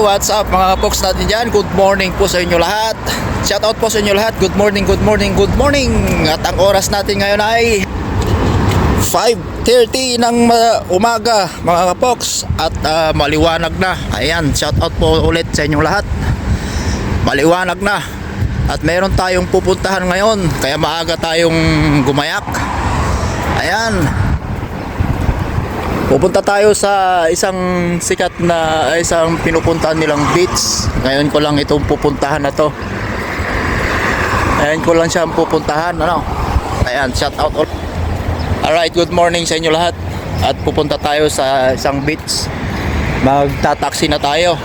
what's up mga folks natin dyan? Good morning po sa inyo lahat. Shout out po sa inyo lahat. Good morning, good morning, good morning. At ang oras natin ngayon ay 5.30 ng ma- umaga mga kapoks at ah, maliwanag na. Ayan, shout out po ulit sa inyong lahat. Maliwanag na. At meron tayong pupuntahan ngayon kaya maaga tayong gumayak. Ayan, Pupunta tayo sa isang sikat na isang pinupuntahan nilang beach. Ngayon ko lang itong pupuntahan na to. Ngayon ko lang siyang pupuntahan, ano? Ayan, shout out all. Alright, good morning sa inyo lahat. At pupunta tayo sa isang beach. Magtataksi na tayo.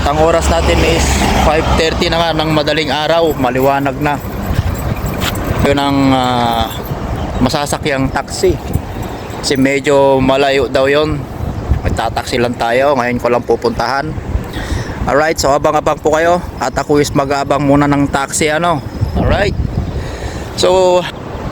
At ang oras natin is 5.30 na nga ng madaling araw. Maliwanag na. Yun ang ah, masasakyang taxi. Kasi medyo malayo daw yon. Magtataksi lang tayo. Ngayon ko lang pupuntahan. Alright, so abang-abang po kayo. At ako is mag-aabang muna ng taxi ano. Alright. So,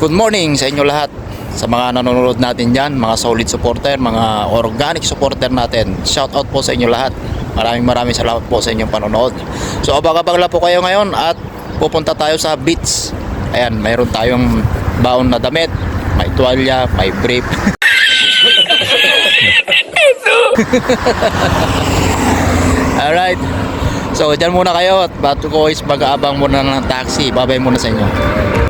good morning sa inyo lahat. Sa mga nanonood natin dyan, mga solid supporter, mga organic supporter natin. Shout out po sa inyo lahat. Maraming maraming salamat po sa inyong panonood. So, abang-abang lang po kayo ngayon at pupunta tayo sa beach. Ayan, mayroon tayong baon na damit. May tuwalya, may brief. Alright. So, dyan muna kayo at bato ko is mag-aabang muna ng taxi. Babay muna sa inyo.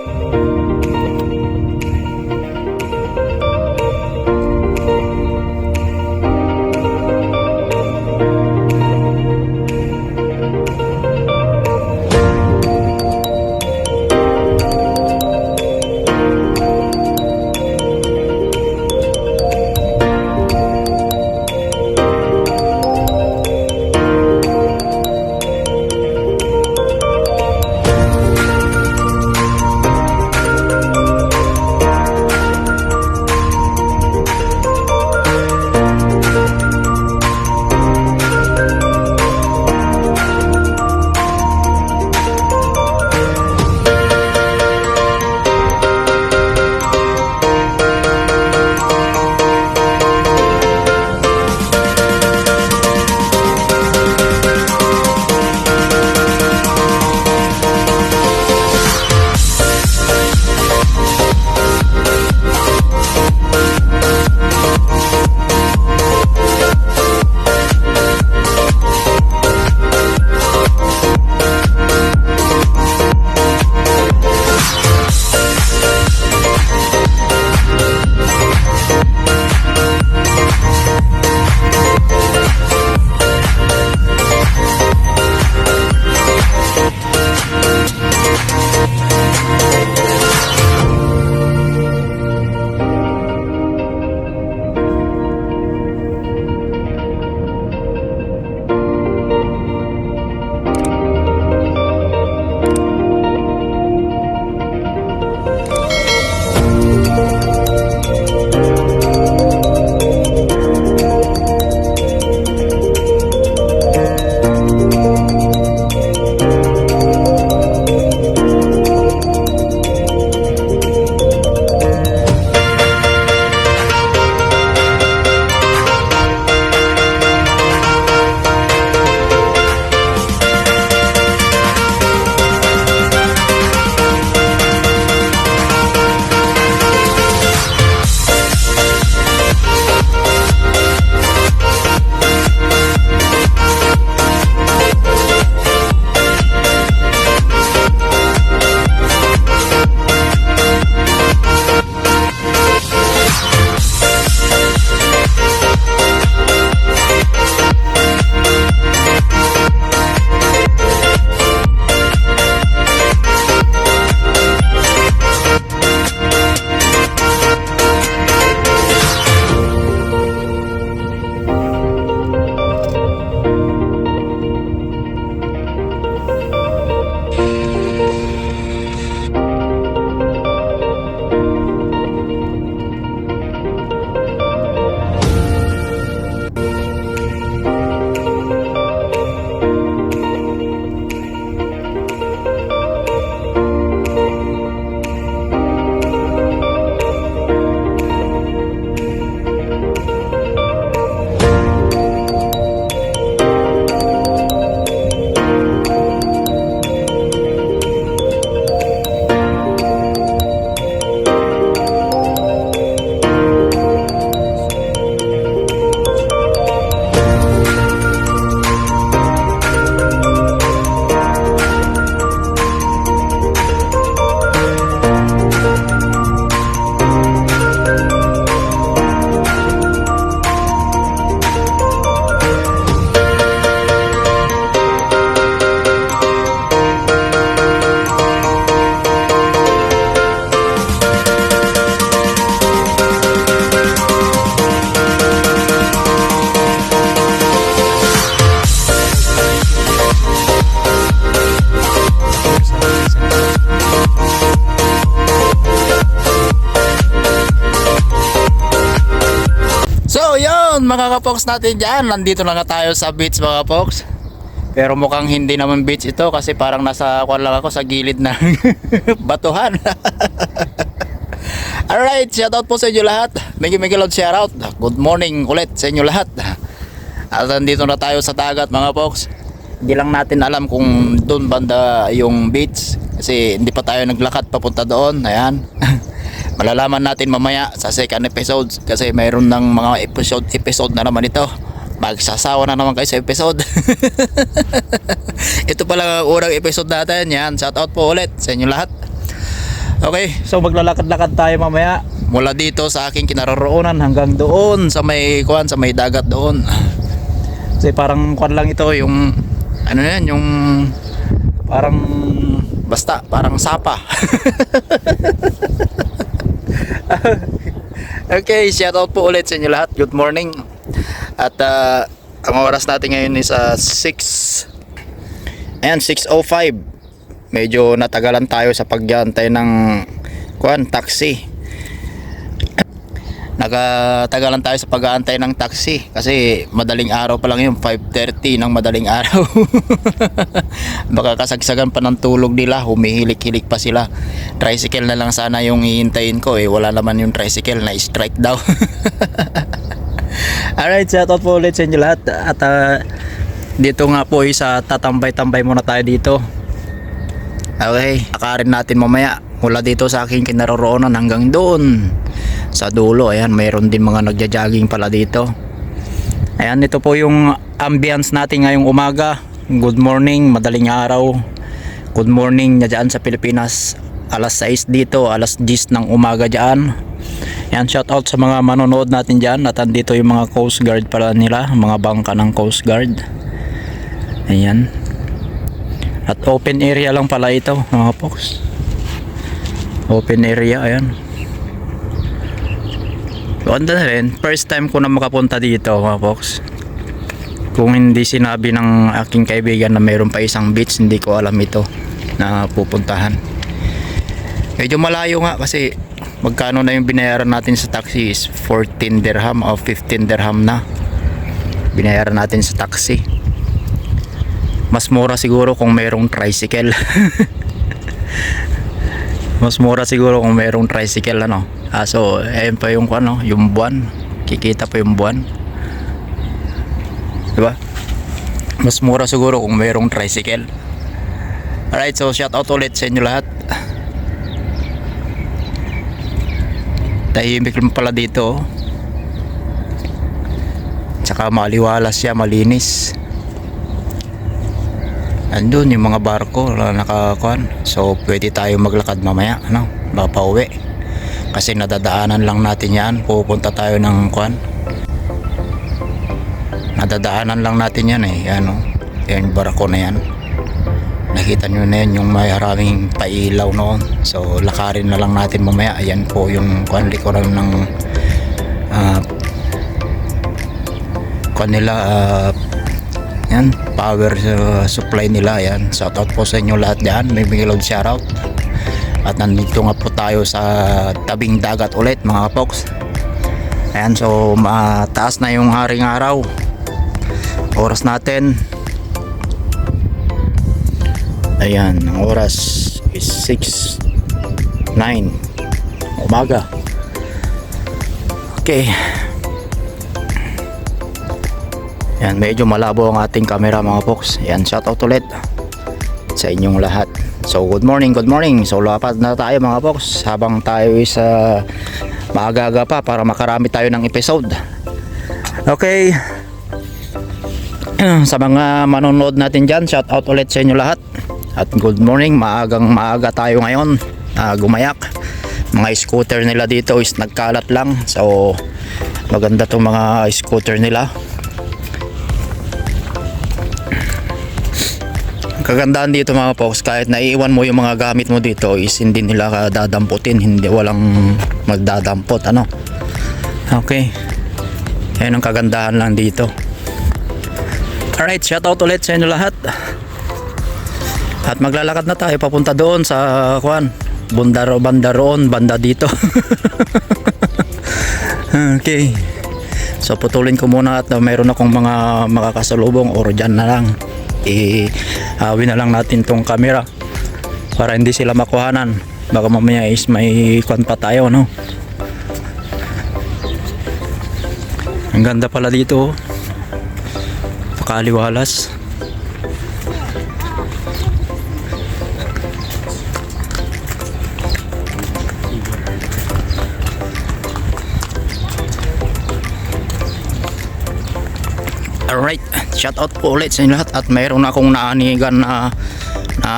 Mga kapoks natin dyan. Nandito na nga tayo sa beach mga kapoks. Pero mukhang hindi naman beach ito kasi parang nasa kwan lang ako sa gilid ng batuhan. Alright, shoutout po sa inyo lahat. Mega mega loud shoutout. Good morning ulit sa inyo lahat. At nandito na tayo sa dagat mga folks. Hindi lang natin alam kung doon banda yung beach. Kasi hindi pa tayo naglakad papunta doon. Ayan. Malalaman natin mamaya sa second episode. Kasi mayroon ng mga episode, episode na naman ito. Magsasawa na naman kayo sa episode. ito pala ang unang episode natin. Yan, shoutout po ulit sa inyo lahat. Okay, so maglalakad-lakad tayo mamaya mula dito sa aking kinaroroonan hanggang doon sa may kuan sa may dagat doon. Kasi parang kuan lang ito yung ano yan yung parang basta parang sapa. okay, shout out po ulit sa inyo lahat. Good morning. At ah, ang oras natin ngayon is ah, 6 Ayan, 6.05 medyo natagalan tayo sa pagyantay ng kuan taxi Nagatagalan tayo sa pag-aantay ng taxi kasi madaling araw pa lang yun 5.30 ng madaling araw. Baka kasagsagan pa ng tulog nila humihilik-hilik pa sila. Tricycle na lang sana yung hihintayin ko eh. Wala naman yung tricycle na strike daw. Alright shout out po ulit sa inyo lahat. At ah, dito nga po isa tatambay-tambay muna tayo dito. Okay, akarin natin mamaya. Mula dito sa aking kinaroroonan hanggang doon sa dulo. Ayan, mayroon din mga nagja-jogging pala dito. Ayan, ito po yung ambience natin ngayong umaga. Good morning, madaling araw. Good morning na dyan sa Pilipinas. Alas 6 dito, alas 10 ng umaga dyan. Ayan, shout out sa mga manonood natin dyan. At andito yung mga Coast Guard pala nila, mga bangka ng Coast Guard. Ayan. At open area lang pala ito, mga folks. Open area, ayan. Ganda na rin. First time ko na makapunta dito, mga folks. Kung hindi sinabi ng aking kaibigan na mayroon pa isang beach, hindi ko alam ito na pupuntahan. Medyo malayo nga kasi magkano na yung binayaran natin sa taxi is 14 dirham o 15 dirham na. Binayaran natin sa taxi mas mura siguro kung mayroong tricycle mas mura siguro kung mayroong tricycle ano. Ah, so ayun pa yung ano yung buwan. Kikita pa yung buwan. Diba? Mas mura siguro kung mayroong tricycle. Alright so shout out ulit sa inyo lahat. Tahimik lang pala dito oh. tsaka maliwalas siya malinis andun yung mga barko na nakakuan. So pwede tayo maglakad mamaya ano? Mapauwi kasi nadadaanan lang natin yan. Pupunta tayo ng kuan. Nadadaanan lang natin yan eh. Ano yan yung barko na yan. Nakita nyo na yan yung may haraming pailaw noon. So lakarin na lang natin mamaya. Ayan po yung kuan likuran ng uh, kuan nila ah, yan, power supply nila yan. Shoutout po sa inyo lahat diyan. May bigilog shoutout. At nandito nga po tayo sa tabing dagat ulit mga folks. Ayan, so mataas na yung haring araw. Oras natin. Ayan, ang oras is 6 9 umaga. Okay. Yan, medyo malabo ang ating camera mga folks. Yan, shoutout ulit sa inyong lahat. So, good morning, good morning. So, lapad na tayo mga folks habang tayo is uh, maaga pa para makarami tayo ng episode. Okay. sa mga manonood natin dyan, shoutout ulit sa inyo lahat. At good morning, maagang maaga tayo ngayon. Uh, gumayak. Mga scooter nila dito is nagkalat lang. So, maganda tong mga scooter nila. Kagandahan dito mga folks kahit naiiwan mo yung mga gamit mo dito is hindi nila dadamputin hindi walang magdadampot ano? Okay. Yan ang kagandahan lang dito. Alright shout out ulit sa inyo lahat. At maglalakad na tayo papunta doon sa kuan bundaro banda roon banda dito. Okay. So putulin ko muna at uh, mayroon akong mga makakasalubong or dyan na lang. I-awin na lang natin tong camera para hindi sila makuhanan. Baka mamaya is may kwan pa tayo no. Ang ganda pala dito. oh. Pakaliwalas. Alright, shout out po ulit sa inyo lahat at mayroon akong naanigan na na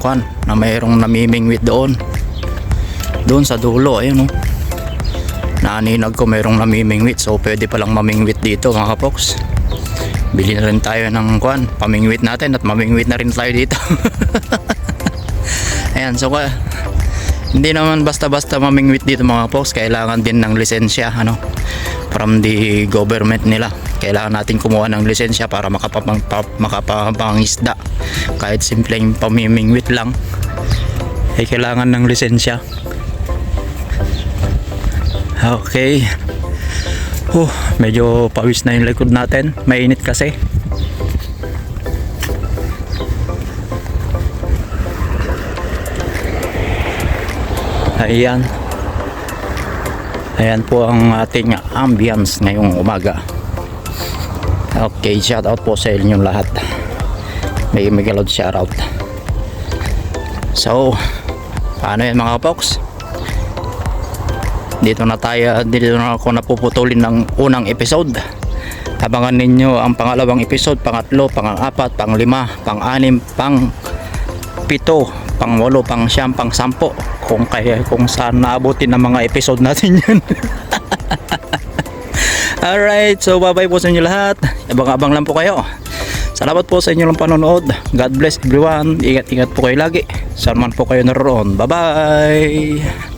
kwan, na mayroong namimingwit doon. Doon sa dulo, ayun oh. Naaninag ko mayroong namimingwit so pwede palang mamingwit dito mga kapoks. Bili na rin tayo ng kwan, pamingwit natin at mamingwit na rin tayo dito. Ayan, so ka, hindi naman basta-basta mamingwit dito mga kapoks, kailangan din ng lisensya, ano, from the government nila. Kailangan natin kumuha ng lisensya para makapapang, pa- makapapangisda. Kahit simpleng pamimingwit lang, ay kailangan ng lisensya. Okay. Oh, medyo pawis na yung likod natin. Mainit kasi. Ayan. Ayan po ang ating ambience ngayong umaga. Okay, shout out po sa inyo lahat. May Miguelod shout out. So, paano yan mga folks? Dito na tayo, dito na ako napuputulin ng unang episode. Abangan ninyo ang pangalawang episode, pangatlo, pang-apat, pang-lima, pang-anim, pang pito, pang walo, pang siyam, pang sampo. Kung kaya kung saan naabutin ng mga episode natin yun. Alright, so bye bye po sa inyo lahat. Abang-abang lang po kayo. Salamat po sa inyong panonood. God bless everyone. Ingat-ingat po kayo lagi. Saan po kayo naroon. Bye bye.